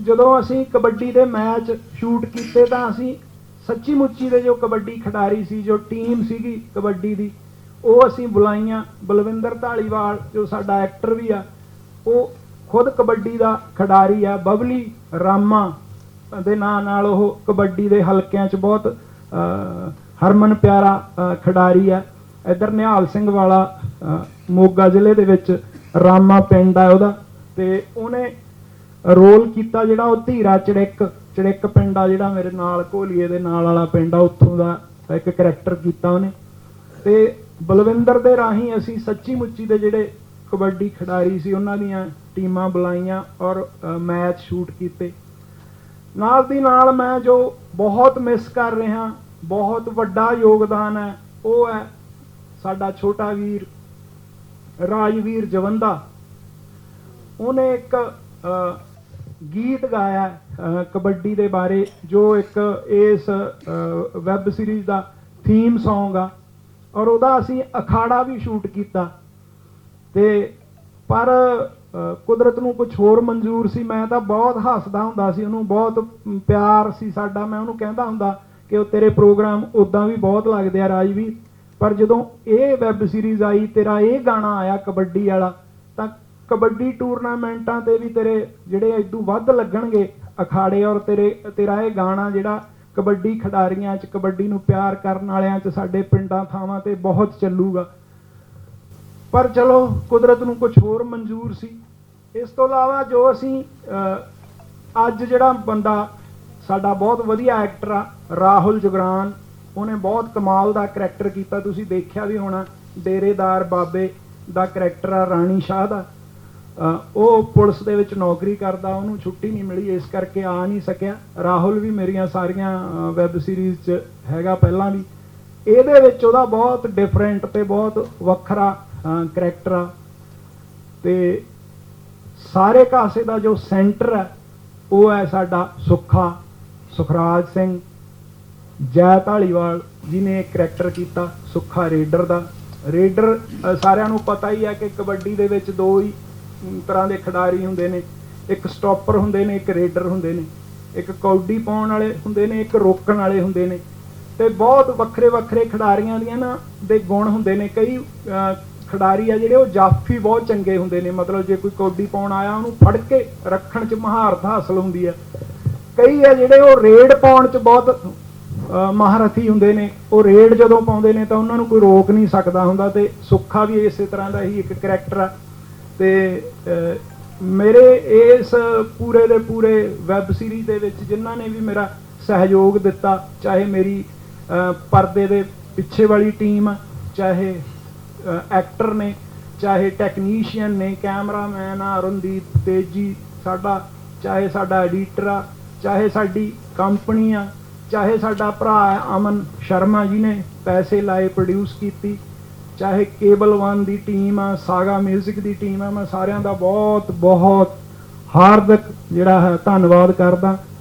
ਜਦੋਂ ਅਸੀਂ ਕਬੱਡੀ ਦੇ ਮੈਚ ਸ਼ੂਟ ਕੀਤੇ ਤਾਂ ਅਸੀਂ ਸੱਚੀ ਮੁੱਚੀ ਦੇ ਜੋ ਕਬੱਡੀ ਖਿਡਾਰੀ ਸੀ, ਜੋ ਟੀਮ ਸੀਗੀ ਕਬੱਡੀ ਦੀ, ਉਹ ਅਸੀਂ ਬੁਲਾਈਆਂ। ਬਲਵਿੰਦਰ ਢਾਲੀਵਾਲ ਜੋ ਸਾਡਾ ਐਕਟਰ ਵੀ ਆ, ਉਹ ਖੁਦ ਕਬੱਡੀ ਦਾ ਖਿਡਾਰੀ ਆ, ਬਬਲੀ ਰਾਮਾ ਦੇ ਨਾਂ ਨਾਲ ਉਹ ਕਬੱਡੀ ਦੇ ਹਲਕਿਆਂ 'ਚ ਬਹੁਤ ਹਰਮਨ ਪਿਆਰਾ ਖਿਡਾਰੀ ਆ। ਇਧਰ ਨਿਹਾਲ ਸਿੰਘ ਵਾਲਾ ਮੋਗਾ ਜ਼ਿਲ੍ਹੇ ਦੇ ਵਿੱਚ ਰਾਮਾ ਪਿੰਡ ਆ ਉਹਦਾ, ਤੇ ਉਹਨੇ ਰੋਲ ਕੀਤਾ ਜਿਹੜਾ ਉਹ ਧੀਰਾ ਚੜਿੱਕ ਚੜਿੱਕ ਪਿੰਡ ਆ ਜਿਹੜਾ ਮੇਰੇ ਨਾਲ ਕੋਲੀਏ ਦੇ ਨਾਲ ਵਾਲਾ ਪਿੰਡ ਆ, ਉੱਥੋਂ ਦਾ ਇੱਕ ਕੈਰੈਕਟਰ ਕੀਤਾ ਉਹਨੇ। ਤੇ ਬਲਵਿੰਦਰ ਦੇ ਰਾਹੀਂ ਅਸੀਂ ਸੱਚੀ ਮੁੱਚੀ ਦੇ ਜਿਹੜੇ ਕਬੱਡੀ ਖਿਡਾਰੀ ਸੀ, ਉਹਨਾਂ ਦੀਆਂ ਟੀਮਾਂ ਬੁਲਾਈਆਂ ਔਰ ਮੈਚ ਸ਼ੂਟ ਕੀਤੇ। ਨਾਲ ਦੀ ਨਾਲ ਮੈਂ ਜੋ ਬਹੁਤ ਮਿਸ ਕਰ ਰਿਹਾ, ਬਹੁਤ ਵੱਡਾ ਯੋਗਦਾਨ ਹੈ, ਉਹ ਹੈ ਸਾਡਾ ਛੋਟਾ ਵੀਰ, ਰਾਜਵੀਰ ਜਵੰਦਾ। ਉਹਨੇ ਇੱਕ ਗੀਤ ਗਾਇਆ ਕਬੱਡੀ ਦੇ ਬਾਰੇ, ਜੋ ਇੱਕ ਇਸ ਵੈਬ ਸੀਰੀਜ਼ ਦਾ ਥੀਮ Song ਆ। ਔਰ ਉਹਦਾ ਅਸੀਂ ਅਖਾੜਾ ਵੀ ਸ਼ੂਟ ਕੀਤਾ। ਤੇ ਪਰ ਕੁਦਰਤ ਨੂੰ ਕੁਝ ਹੋਰ ਮਨਜ਼ੂਰ ਸੀ। ਮੈਂ ਤਾਂ ਬਹੁਤ ਹੱਸਦਾ ਹੁੰਦਾ ਸੀ। ਉਹਨੂੰ ਬਹੁਤ ਪਿਆਰ ਸੀ ਸਾਡਾ। ਮੈਂ ਉਹਨੂੰ ਕਹਿੰਦਾ ਹੁੰਦਾ ਕਿ ਉਹ ਤੇਰੇ ਪ੍ਰੋਗਰਾਮ ਉਦਾਂ ਵੀ ਬਹੁਤ ਲੱਗਦੇ ਆ ਰਾਜਵੀਰ ਪਰ ਜਦੋਂ ਇਹ ਵੈਬ ਸੀਰੀਜ਼ ਆਈ, ਤੇਰਾ ਇਹ ਗਾਣਾ ਆਇਆ ਕਬੱਡੀ ਵਾਲਾ, ਤਾਂ ਕਬੱਡੀ ਟੂਰਨਾਮੈਂਟਾਂ ਤੇ ਵੀ ਤੇਰੇ ਜਿਹੜੇ ਇਦੋਂ ਵੱਧ ਲੱਗਣਗੇ ਅਖਾੜੇ ਔਰ ਤੇਰੇ, ਤੇਰਾ ਇਹ ਗਾਣਾ ਜਿਹੜਾ ਕਬੱਡੀ ਖਿਡਾਰੀਆਂ 'ਚ, ਕਬੱਡੀ ਨੂੰ ਪਿਆਰ ਕਰਨ ਵਾਲਿਆਂ 'ਚ, ਸਾਡੇ ਪਿੰਡਾਂ ਥਾਵਾਂ ਤੇ ਬਹੁਤ ਚੱਲੂਗਾ। ਪਰ ਚਲੋ, ਕੁਦਰਤ ਨੂੰ ਕੁਝ ਹੋਰ ਮਨਜ਼ੂਰ ਸੀ। ਇਸ ਤੋਂ ਇਲਾਵਾ ਜੋ ਅਸੀਂ ਅੱਜ ਜਿਹੜਾ ਬੰਦਾ ਸਾਡਾ ਬਹੁਤ ਵਧੀਆ ਐਕਟਰ ਆ, ਰਾਹੁਲ ਜੁਗਰਾਨ, ਉਹਨੇ ਬਹੁਤ ਕਮਾਲ ਦਾ ਕਰੈਕਟਰ ਕੀਤਾ। ਤੁਸੀਂ ਦੇਖਿਆ ਵੀ ਹੋਣਾ, ਡੇਰੇਦਾਰ ਬਾਬੇ ਦਾ ਕਰੈਕਟਰ ਆ, ਰਾਣੀ ਸ਼ਾਹ ਦਾ। ਉਹ ਪੁਲਿਸ ਦੇ ਵਿੱਚ ਨੌਕਰੀ ਕਰਦਾ, ਉਹਨੂੰ ਛੁੱਟੀ ਨਹੀਂ ਮਿਲੀ, ਇਸ ਕਰਕੇ ਆ ਨਹੀਂ ਸਕਿਆ। ਰਾਹੁਲ ਵੀ ਮੇਰੀਆਂ ਸਾਰੀਆਂ ਵੈਬ ਸੀਰੀਜ਼ 'ਚ ਹੈਗਾ ਪਹਿਲਾਂ ਵੀ। ਇਹਦੇ ਵਿੱਚ ਉਹਦਾ ਬਹੁਤ ਡਿਫਰੈਂਟ ਤੇ ਬਹੁਤ ਵੱਖਰਾ ਕਰੈਕਟਰ ਆ। ਤੇ ਸਾਰੇ ਕਾਸੇ ਦਾ ਜੋ ਸੈਂਟਰ ਹੈ, ਉਹ ਹੈ ਸਾਡਾ ਸੁੱਖਾ, ਸੁਖਰਾਜ ਸਿੰਘ, ਜੈ ਢਾਲੀਵਾਲ ਜਿਨੇ ਇਹ ਕਰੈਕਟਰ ਕੀਤਾ, ਸੁੱਖਾ ਰੇਡਰ ਦਾ। ਰੇਡਰ ਸਾਰਿਆਂ ਨੂੰ ਪਤਾ ਹੀ ਹੈ ਕਿ ਕਬੱਡੀ ਦੇ ਵਿੱਚ ਦੋ ਹੀ ਤਰ੍ਹਾਂ ਦੇ ਖਿਡਾਰੀ ਹੁੰਦੇ ਨੇ ਇੱਕ ਸਟਾਪਰ ਹੁੰਦੇ ਨੇ ਇੱਕ ਰੇਡਰ ਹੁੰਦੇ ਨੇ ਇੱਕ ਕੌਡੀ ਪਾਉਣ ਵਾਲੇ ਹੁੰਦੇ ਨੇ ਇੱਕ ਰੋਕਣ ਵਾਲੇ ਹੁੰਦੇ ਨੇ। ਤੇ ਬਹੁਤ ਵੱਖਰੇ ਵੱਖਰੇ ਖਿਡਾਰੀਆਂ ਦੀਆਂ ਨਾ ਦੇ ਗੁਣ ਹੁੰਦੇ ਨੇ। ਕਈ ਅ, ਖਿਡਾਰੀ ਆ ਜਿਹੜੇ ਉਹ ਜਾਫੀ ਬਹੁਤ ਚੰਗੇ ਹੁੰਦੇ ਨੇ। ਮਤਲਬ ਜੇ ਕੋਈ ਕੌਡੀ ਪਾਉਣ ਆਇਆ ਉਹਨੂੰ ਫੜ ਕੇ ਰੱਖਣ 'ਚ ਮਹਾਰਤ ਹਾਸਲ ਹੁੰਦੀ ਹੈ ਕਈ ਆ ਜਿਹੜੇ ਉਹ ਰੇਡ ਪਾਉਣ 'ਚ ਬਹੁਤ ਮਹਾਰਥੀ ਹੁੰਦੇ ਨੇ। ਉਹ ਰੇਡ ਜਦੋਂ ਪਾਉਂਦੇ ਨੇ ਤਾਂ ਉਹਨਾਂ ਨੂੰ ਕੋਈ ਰੋਕ ਨਹੀਂ ਸਕਦਾ ਹੁੰਦਾ ਤੇ ਸੁੱਖਾ ਵੀ ਇਸੇ ਤਰ੍ਹਾਂ ਦਾ ਹੀ ਇੱਕ ਕਰੈਕਟਰ ਆ। ਤੇ ਮੇਰੇ ਇਸ ਪੂਰੇ ਦੇ ਪੂਰੇ ਵੈਬ ਸੀਰੀਜ਼ ਦੇ ਵਿੱਚ ਜਿਨ੍ਹਾਂ ਨੇ ਵੀ ਮੇਰਾ ਸਹਿਯੋਗ ਦਿੱਤਾ, ਚਾਹੇ ਮੇਰੀ ਪਰਦੇ ਦੇ ਪਿੱਛੇ ਵਾਲੀ ਟੀਮ ਆ ਚਾਹੇ ਐਕਟਰ ਨੇ, ਚਾਹੇ ਟੈਕਨੀਸ਼ੀਅਨ ਨੇ ਕੈਮਰਾਮੈਨ ਆ ਅਰੁਣਦੀਪ ਤੇਜੀ ਸਾਡਾ, ਚਾਹੇ ਸਾਡਾ ਐਡੀਟਰ ਆ, ਚਾਹੇ ਸਾਡੀ ਕੰਪਨੀ ਆ, ਚਾਹੇ ਸਾਡਾ ਭਰਾ ਹੈ ਅਮਨ ਸ਼ਰਮਾ ਜੀ ਨੇ ਪੈਸੇ ਲਾਏ ਪ੍ਰੋਡਿਊਸ ਕੀਤੀ ਚਾਹੇ ਕੇਬਲ 1 ਦੀ ਟੀਮ ਆ, ਸਾਗਾ 뮤직 ਦੀ ਟੀਮ ਆ, ਮੈਂ ਸਾਰਿਆਂ ਦਾ ਬਹੁਤ ਬਹੁਤ ਹਾਰਦਿਕ ਜਿਹੜਾ ਹੈ ਧੰਨਵਾਦ ਕਰਦਾ।